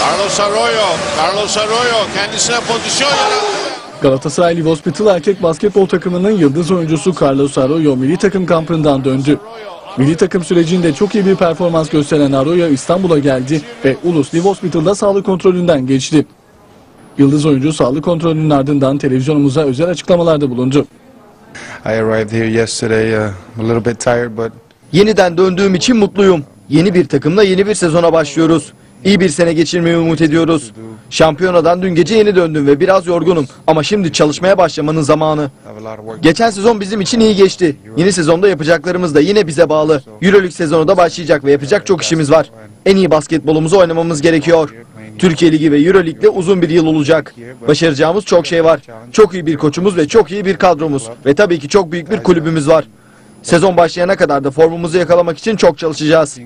Carlos Arroyo, Carlos Arroyo kendisine pozisyon yarattı. Galatasaray Live Hospital erkek basketbol takımının yıldız oyuncusu Carlos Arroyo milli takım kampından döndü. Milli takım sürecinde çok iyi bir performans gösteren Arroyo İstanbul'a geldi ve Ulus Live Hospital'da sağlık kontrolünden geçti. Yıldız oyuncu sağlık kontrolünün ardından televizyonumuza özel açıklamalarda bulundu. I arrived here yesterday uh, a little bit tired, but Yeniden döndüğüm için mutluyum. Yeni bir takımla yeni bir sezona başlıyoruz. İyi bir sene geçirmeyi umut ediyoruz. Şampiyonadan dün gece yeni döndüm ve biraz yorgunum. Ama şimdi çalışmaya başlamanın zamanı. Geçen sezon bizim için iyi geçti. Yeni sezonda yapacaklarımız da yine bize bağlı. Euroleague sezonu da başlayacak ve yapacak çok işimiz var. En iyi basketbolumuzu oynamamız gerekiyor. Türkiye Ligi ve Euroleague'de uzun bir yıl olacak. Başaracağımız çok şey var. Çok iyi bir koçumuz ve çok iyi bir kadromuz. Ve tabii ki çok büyük bir kulübümüz var. Sezon başlayana kadar da formumuzu yakalamak için çok çalışacağız.